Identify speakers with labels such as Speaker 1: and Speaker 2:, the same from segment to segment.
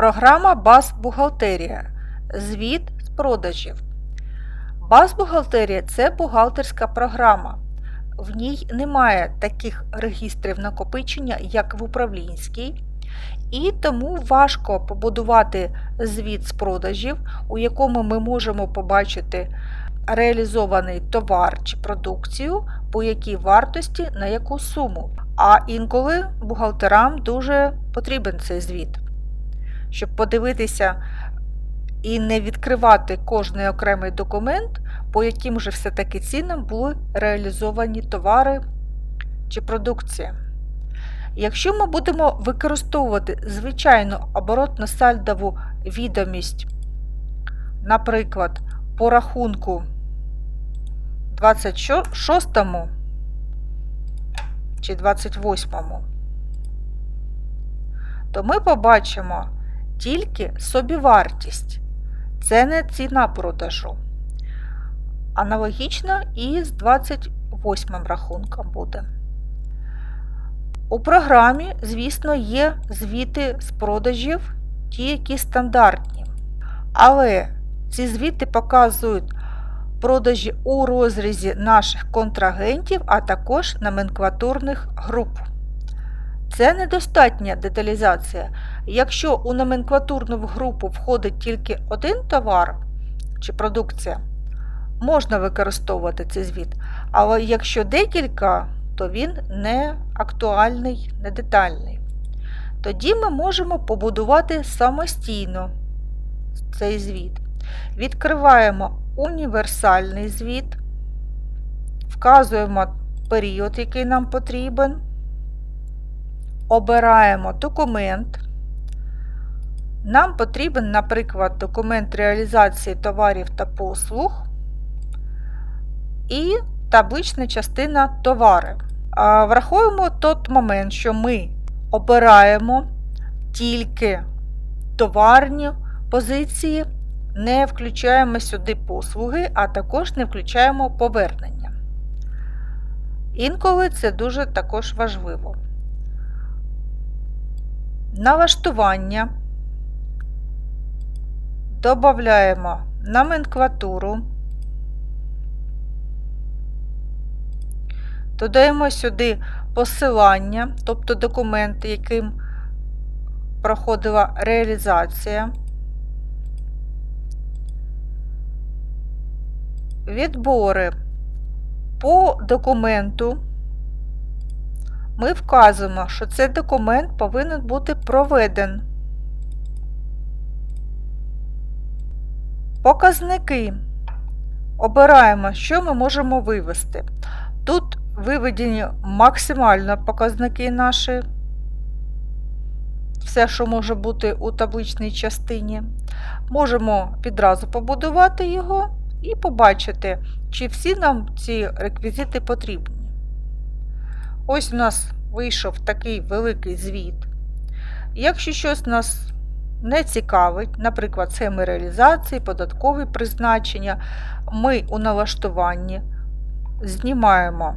Speaker 1: Програма Баз-бухгалтерія. Звіт з продажів. Баз-бухгалтерія це бухгалтерська програма. В ній немає таких регістрів накопичення, як в управлінській, і тому важко побудувати звіт з продажів, у якому ми можемо побачити реалізований товар чи продукцію, по якій вартості на яку суму. А інколи бухгалтерам дуже потрібен цей звіт, щоб подивитися і не відкривати кожний окремий документ, по яким же все-таки цінам були реалізовані товари чи продукція. Якщо ми будемо використовувати звичайну оборотно-сальдову відомість, наприклад, по рахунку 26 чи 28, то ми побачимо тільки собівартість. Це не ціна продажу. Аналогічно і з 28 рахунком буде. У програмі, звісно, є звіти з продажів, ті, які стандартні. Але ці звіти показують продажі у розрізі наших контрагентів, а також номенклатурних груп. Це недостатня деталізація. Якщо у номенклатурну групу входить тільки один товар чи продукція, можна використовувати цей звіт. Але якщо декілька, то він не актуальний, не детальний. Тоді ми можемо побудувати самостійно цей звіт. Відкриваємо універсальний звіт, вказуємо період, який нам потрібен, обираємо документ. Нам потрібен, наприклад, документ реалізації товарів та послуг і таблична частина товари. Враховуємо той момент, що ми обираємо тільки товарні позиції, не включаємо сюди послуги, а також не включаємо повернення. Інколи це дуже також важливо. Налаштування. Додаємо номенклатуру. Додаємо сюди посилання, тобто документи, яким проходила реалізація. Відбори по документу ми вказуємо, що цей документ повинен бути проведен. Показники. Обираємо, що ми можемо вивести. Тут виведені максимально показники наші, все, що може бути у табличній частині. Можемо відразу побудувати його і побачити, чи всі нам ці реквізити потрібні. Ось у нас вийшов такий великий звіт. Якщо щось нас не цікавить, наприклад, схеми реалізації, податкові призначення, ми у налаштуванні знімаємо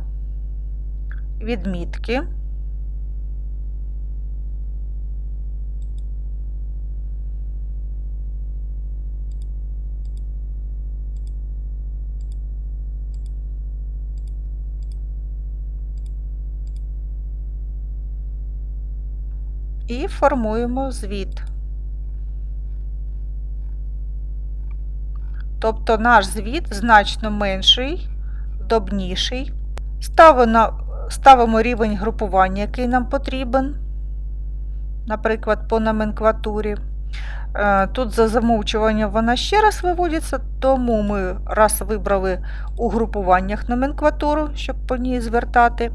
Speaker 1: відмітки. І формуємо звіт. Тобто наш звіт значно менший, добніший. Ставимо рівень групування, який нам потрібен, наприклад, по номенклатурі. Е, тут за замовчуванням вона ще раз виводиться, тому ми раз вибрали у групуваннях номенклатуру, щоб по ній звертати.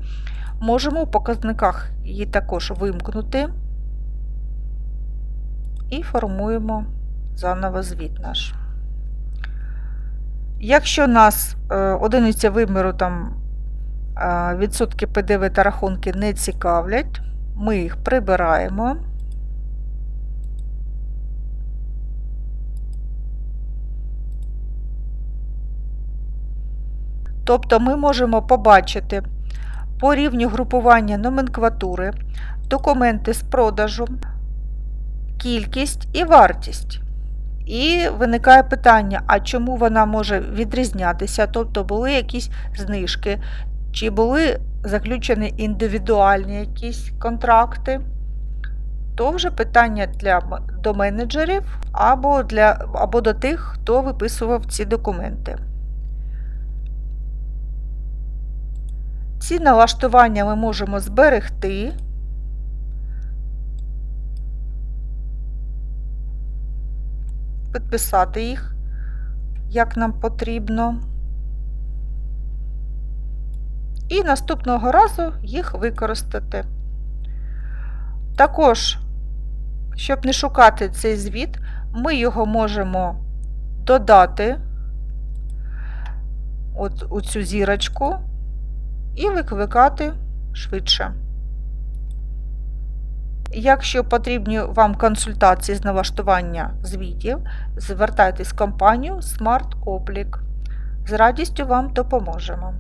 Speaker 1: Можемо у показниках її також вимкнути і формуємо заново звіт наш. Якщо нас е, одиниця виміру там відсотки ПДВ та рахунки не цікавлять, ми їх прибираємо. Тобто ми можемо побачити по рівню групування номенклатури, документи з продажу, кількість і вартість. І виникає питання, а чому вона може відрізнятися? Тобто були якісь знижки, чи були заключені індивідуальні якісь контракти, то вже питання для, до менеджерів або, для, або до тих, хто виписував ці документи. Ці налаштування ми можемо зберегти. Підписати їх, як нам потрібно. І наступного разу їх використати. Також, щоб не шукати цей звіт, ми його можемо додати от у цю зірочку і викликати швидше. Якщо потрібні вам консультації з налаштування звітів, звертайтесь в компанію Smart Облік. З радістю вам допоможемо.